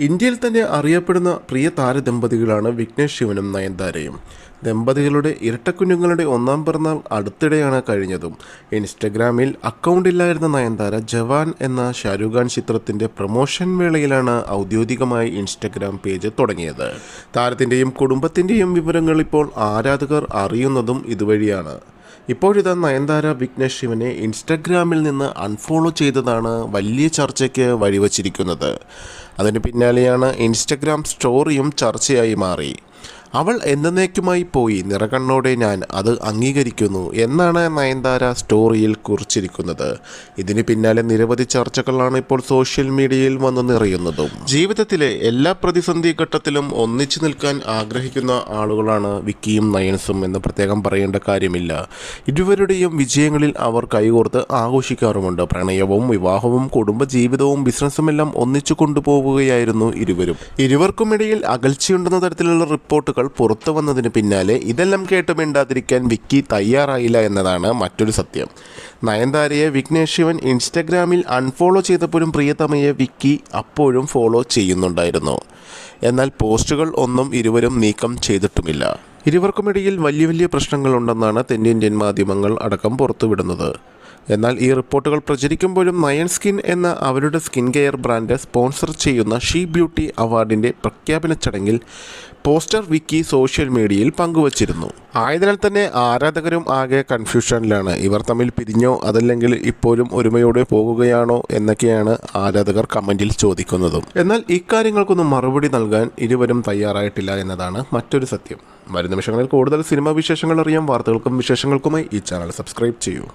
ഇന്ത്യയിൽ തന്നെ അറിയപ്പെടുന്ന പ്രിയ താരദമ്പതികളാണ് വിഘ്നേഷ് ശിവനും നയൻതാരയും. ദമ്പതികളുടെ ഇരട്ടക്കുഞ്ഞുങ്ങളുടെ ഒന്നാം പിറന്നാൾ അടുത്തിടെയാണ് കഴിഞ്ഞതും. ഇൻസ്റ്റഗ്രാമിൽ അക്കൗണ്ടില്ലായിരുന്ന നയൻതാര ജവാൻ എന്ന ഷാരൂഖ് ഖാൻ ചിത്രത്തിന്റെ പ്രൊമോഷൻ വേളയിലാണ് ഔദ്യോഗികമായി ഇൻസ്റ്റഗ്രാം പേജ് തുടങ്ങിയത്. താരത്തിന്റെയും കുടുംബത്തിന്റെയും വിവരങ്ങൾ ഇപ്പോൾ ആരാധകർ അറിയുന്നതും ഇതുവഴിയാണ്. ഇപ്പോഴിതാ നയൻതാര വിഘ്നേഷ് ശിവനെ ഇൻസ്റ്റഗ്രാമിൽ നിന്ന് അൺഫോളോ ചെയ്തതാണ് വലിയ ചർച്ചയ്ക്ക് വഴിവച്ചിരിക്കുന്നത്. അതിന് പിന്നാലെയാണ് ഇൻസ്റ്റഗ്രാം സ്റ്റോറിയും ചർച്ചയായി മാറി. അവൾ എന്നേക്കുമായി പോയി. നിറകണ്ണോടെ ഞാൻ അത് അംഗീകരിക്കുന്നു എന്നാണ് നയൻതാര സ്റ്റോറിയിൽ കുറിച്ചിരിക്കുന്നത്. ഇതിന് പിന്നാലെ നിരവധി ചർച്ചകളാണ് ഇപ്പോൾ സോഷ്യൽ മീഡിയയിൽ വന്നു നിറയുന്നതും. ജീവിതത്തിലെ എല്ലാ പ്രതിസന്ധി ഘട്ടത്തിലും ഒന്നിച്ചു നിൽക്കാൻ ആഗ്രഹിക്കുന്ന ആളുകളാണ് വിക്കിയും നയൻസും എന്ന് പ്രത്യേകം പറയേണ്ട കാര്യമില്ല. ഇരുവരുടെയും വിജയങ്ങളിൽ അവർ കൈകോർത്ത് ആഘോഷിക്കാറുമുണ്ട്. പ്രണയവും വിവാഹവും കുടുംബജീവിതവും ബിസിനസ്സുമെല്ലാം ഒന്നിച്ചു കൊണ്ടുപോവുകയായിരുന്നു ഇരുവരും. ഇരുവർക്കുമിടയിൽ അകൽച്ചയുണ്ടെന്ന തരത്തിലുള്ള റിപ്പോർട്ടുകൾ പുറത്തു വന്നതിന് പിന്നാലെ ഇതെല്ലാം കേട്ട് മിണ്ടാതിരിക്കാൻ വിക്കി തയ്യാറായില്ല എന്നതാണ് മറ്റൊരു സത്യം. നയൻതാരയെ വിഘ്നേഷ് ശിവൻ ഇൻസ്റ്റഗ്രാമിൽ അൺഫോളോ ചെയ്തപ്പോഴും പ്രിയതമയെ വിക്കി അപ്പോഴും ഫോളോ ചെയ്യുന്നുണ്ടായിരുന്നു. എന്നാൽ പോസ്റ്റുകൾ ഒന്നും ഇരുവരും നീക്കം ചെയ്തിട്ടുമില്ല. ഇരുവർക്കുമിടയിൽ വലിയ വലിയ പ്രശ്നങ്ങളുണ്ടെന്നാണ് തെന്നിന്ത്യൻ മാധ്യമങ്ങൾ അടക്കം പുറത്തുവിടുന്നത്. എന്നാൽ ഈ റിപ്പോർട്ടുകൾ പ്രചരിക്കുമ്പോഴും നയൻ സ്കിൻ എന്ന അവരുടെ സ്കിൻ കെയർ ബ്രാൻഡ് സ്പോൺസർ ചെയ്യുന്ന ഷീ ബ്യൂട്ടി അവാർഡിന്റെ പ്രഖ്യാപന ചടങ്ങിൽ പോസ്റ്റർ വിക്കി സോഷ്യൽ മീഡിയയിൽ പങ്കുവച്ചിരുന്നു. ആയതിനാൽ തന്നെ ആരാധകരും ആകെ കൺഫ്യൂഷനിലാണ്. ഇവർ തമ്മിൽ പിരിഞ്ഞോ അതല്ലെങ്കിൽ ഇപ്പോഴും ഒരുമയോടെ പോകുകയാണോ എന്നൊക്കെയാണ് ആരാധകർ കമന്റിൽ ചോദിക്കുന്നതും. എന്നാൽ ഇക്കാര്യങ്ങൾക്കൊന്നും മറുപടി നൽകാൻ ഇരുവരും തയ്യാറായിട്ടില്ല എന്നതാണ് മറ്റൊരു സത്യം. വരും നിമിഷങ്ങളിൽ കൂടുതൽ സിനിമാ വിശേഷങ്ങൾ അറിയാം വാർത്തകൾക്കും വിശേഷങ്ങൾക്കുമായി ഈ ചാനൽ സബ്സ്ക്രൈബ് ചെയ്യൂ.